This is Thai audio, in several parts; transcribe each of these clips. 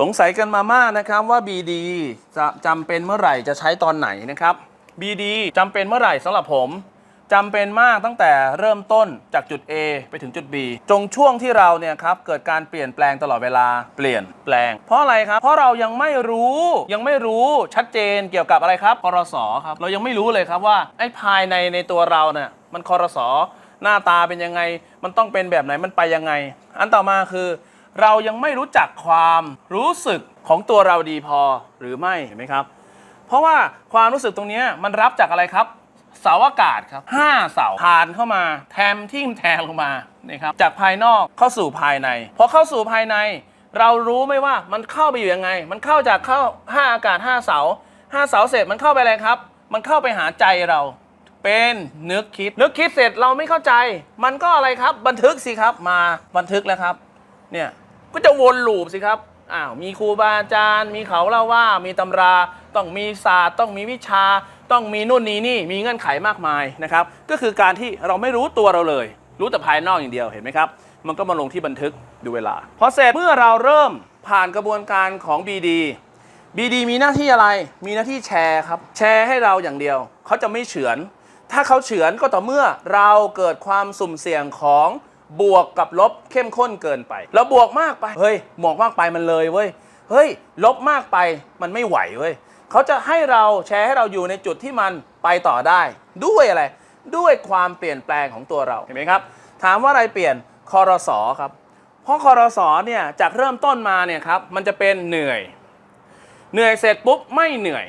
สงสัยกันมามากนะครับว่า BD จะจำเป็นเมื่อไหร่จะใช้ตอนไหนนะครับ BD จำเป็นเมื่อไหร่สำหรับผมจำเป็นมากตั้งแต่เริ่มต้นจากจุด A ไปถึงจุด B จงช่วงที่เราเนี่ยครับเกิดการเปลี่ยนแปลงตลอดเวลาเปลี่ยนแปลง เพราะอะไรครับ เพราะเรายังไม่รู้ยังไม่รู้ชัดเจนเกี่ยวกับอะไรครับคอรสอครับเรายังไม่รู้เลยครับว่าไอ้ภายในในตัวเราเนี่ยมันคอรสอหน้าตาเป็นยังไง มันต้องเป็นแบบไหนมันไปยังไง อันต่อมาคือ เรายังไม่รู้จักความรู้สึกของตัวเราดีพอหรือไม่เห็นไหมครับ เพราะว่าความรู้สึกตรงนี้มันรับจากอะไรครับ เสาอากาศครับห้าเสาผ่านเข้ามาแทมทิ่มแทงลงมานี่ครับจากภายนอกเข้าสู่ภายในพอเข้าสู่ภายใน เรารู้ไหมว่ามันเข้าไปอยู่ยังไง มันเข้าจากเข้าห้าอากาศห้าเสาห้าเสาเสร็จมันเข้าไปอะไรครับ มันเข้าไปหาใจเราเป็นนึกคิด นึกคิดเสร็จเราไม่เข้าใจ มันก็อะไรครับ บันทึกสิครับมาบันทึกแล้วครับ เนี่ย ก็จะวนลูปสิครับอ้าวมีครูบาอาจารย์ มีเขาเล่าว่ามีตำราต้องมีศาสตร์ ต้องมีวิชา ต้องมีนู่นนี่นี่มีเงื่อนไขมากมายนะครับก็คือการที่เราไม่รู้ตัวเราเลย รู้แต่ภายนอกอย่างเดียวเห็นไหมครับ มันก็มาลงที่บันทึกดูเวลาพอเสร็จเมื่อเราเริ่มผ่านกระบวนการของ BD BD มีหน้าที่อะไร มีหน้าที่แชร์ครับ แชร์ให้เราอย่างเดียว เขาจะไม่เฉือน ถ้าเขาเฉือนก็ต่อเมื่อเราเกิดความสุ่มเสี่ยงของ บวกกับลบเข้มข้นเกินไปแล้วบวกมากไป เฮ้ยบวกมากไปมันเลยเว้ย เฮ้ย ลบมากไปมันไม่ไหวเว้ยเขาจะให้เราแชร์ให้เราอยู่ในจุดที่มันไปต่อได้ ด้วยอะไร ด้วยความเปลี่ยนแปลงของตัวเรา เห็นไหมครับ ถามว่าอะไรเปลี่ยน คอรสอครับ เพราะคอรสอเนี่ยจากเริ่มต้นมาเนี่ยครับ มันจะเป็นเหนื่อย เหนื่อยเสร็จปุ๊บไม่เหนื่อย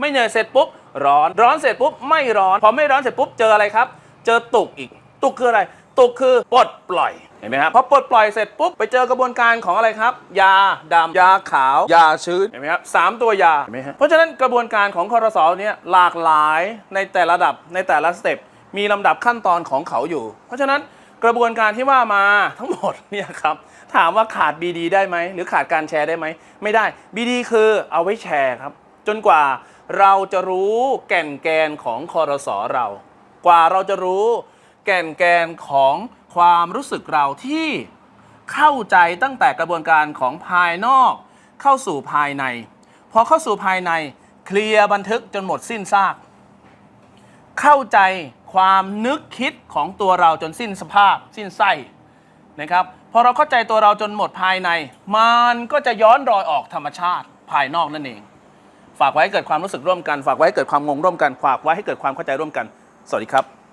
ไม่เหนื่อยเสร็จปุ๊บร้อน ร้อนเสร็จปุ๊บไม่ร้อน พอไม่ร้อนเสร็จปุ๊บเจออะไรครับ เจอตุกอีก ตุกคืออะไร ตุกคือปลดปล่อยเห็นไหมครับพอปลดปล่อยเสร็จปุ๊บไปเจอกระบวนการของอะไรครับ ยาดำยาขาว ยาชื้นเห็นไหมครับสามตัวยาเห็นไหมฮะเพราะฉะนั้นกระบวนการของคอรสอเนี่ยหลากหลายในแต่ละระดับในแต่ละสเต็ปมีลำดับขั้นตอนของเขาอยู่ เพราะฉะนั้นกระบวนการที่ว่ามาทั้งหมดเนี่ยครับถามว่าขาด BD ได้ไหม หรือขาดการแชร์ได้ไหม ไม่ได้ BD คือเอาไว้แชร์ครับ จนกว่าเราจะรู้แก่นแกนของคอรสอเรา กว่าเราจะรู้ แก่นแกนของความรู้สึกเราที่เข้าใจตั้งแต่กระบวนการของภายนอก เข้าสู่ภายใน พอเข้าสู่ภายในเคลียร์บันทึกจนหมดสิ้นซาก เข้าใจความนึกคิดของตัวเราจนสิ้นสภาพ สิ้นไส้นะครับพอเราเข้าใจตัวเราจนหมดภายใน มันก็จะย้อนรอยออกธรรมชาติภายนอกนั่นเอง ฝากไว้ให้เกิดความรู้สึกร่วมกัน ฝากไว้ให้เกิดความงงร่วมกัน ฝากไว้ให้เกิดความเข้าใจร่วมกัน สวัสดีครับ